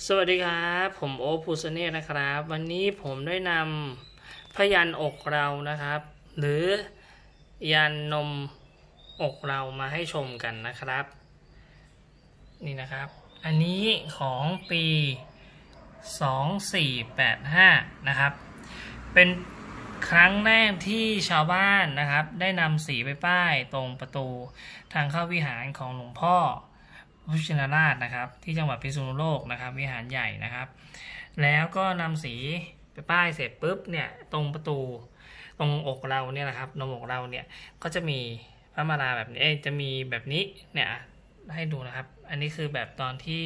สวัสดีครับ ผมโอภูสเน่นะครับ วันนี้ผมได้นำพยันอกเรานะครับ หรือยันนมอกเรามาให้ชมกันนะครับ นี่นะครับ อันนี้ของปี 2485 นะครับ เป็นครั้งแรกที่ชาวบ้านนะครับ ได้นำสีไปป้ายตรงประตูทางเข้าวิหารของหลวงพ่อ พุชินราชนะครับ ที่จังหวัดพิษณุโลกนะครับ วิหารใหญ่นะครับ แล้วก็นำสีไปป้ายเสร็จปุ๊บเนี่ยตรงประตูตรงอกเราเนี่ยนะครับนมอกเราเนี่ยก็จะมีพระมาลาแบบนี้จะมีแบบนี้เนี่ยให้ดูนะครับ อันนี้คือแบบตอนที่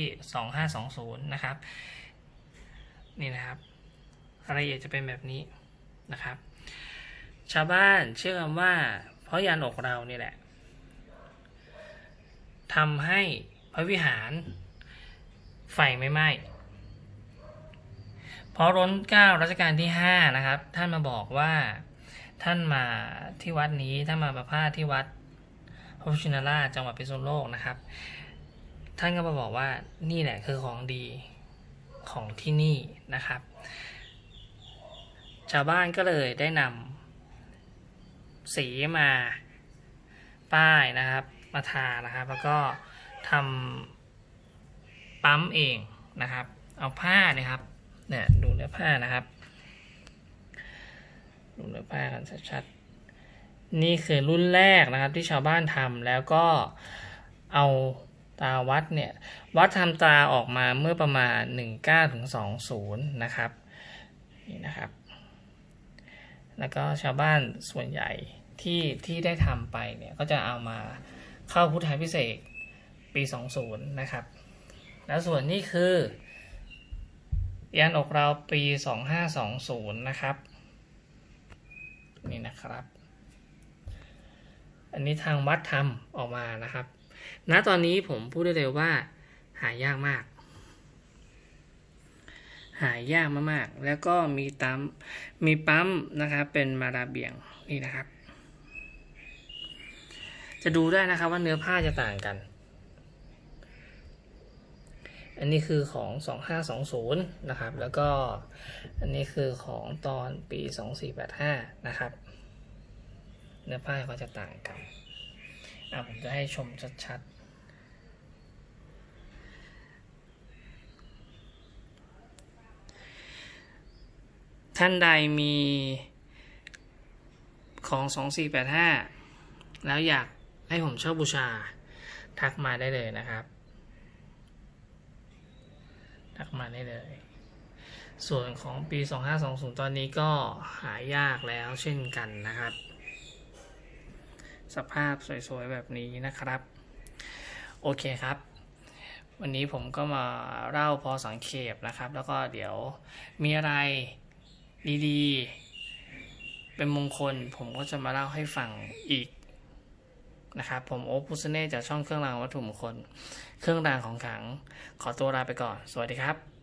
2520 นะครับ นี่นะครับรายละเอียดจะเป็นแบบนี้นะครับ ชาวบ้านเชื่อว่าเพราะยันอกเรานี่แหละทำให้ พระวิหาร ไฟไม่ไหม้เพราะร้นเก้ารัชกาลที่ห้านะครับ ท่านมาบอกว่าท่านมาที่วัดนี้ท่านมาประพาสที่วัดพระพุทธชินราชจังหวัดพิษณุโลกนะครับ ท่านก็มาบอกว่านี่แหละคือของดีของที่นี่นะครับ ชาวบ้านก็เลยได้นำสีมาป้ายนะครับ มาทานะครับ แล้วก็ ทำปั๊มเองนะครับ เอาผ้านี่ยครับเนี่ยดูเนื้อผ้านะครับ ดูเนื้อผ้ากันชัดๆนี่คือรุ่นแรกนะครับที่ชาวบ้านทำแล้วก็เอาตาวัดเนี่ย วัดทำตาออกมาเมื่อประมาณ 19ถึง20 นะครับนี่นะครับ แล้วก็ชาวบ้านส่วนใหญ่ที่ที่ได้ทำไปเนี่ย ก็จะเอามาเข้าพุทธาพิเศษ ปี 20 นะครับ แล้วส่วนนี้คือยันอกเราปี 2520 นะครับ นี่นะครับ อันนี้ทางวัดทำออกมานะครับ ณตอนนี้ผมพูดได้เลยว่า หายากมาก หายากมากๆ แล้วก็มีตัมมีปั๊มนะครับ เป็นมาราเบียงนี่นะครับ จะดูได้นะครับว่าเนื้อผ้าจะต่างกัน อันนี้คือของ 2520 นะครับ แล้วก็อันนี้คือของตอนปี 2485 นะครับ เนื้อผ้าก็จะต่างกันอะผมจะให้ชมชัดๆ ท่านใดมีของ 2485 แล้วอยากให้ผมเช่าบูชา ทักมาได้เลยนะครับ ทักมาได้เลย ส่วนของปี 2520 ตอนนี้ก็หายากแล้วเช่นกันนะครับ สภาพสวยๆ แบบนี้นะครับ โอเคครับ วันนี้ผมก็มาเล่าพอสังเขปนะครับ แล้วก็เดี๋ยวมีอะไรดีๆ เป็นมงคลผมก็จะมาเล่าให้ฟังอีก นะครับ ผมโอ๊คพุสเน่จากช่องเครื่องรางวัตถุมงคล เครื่องรางของขลัง ขอตัวลาไปก่อน สวัสดีครับ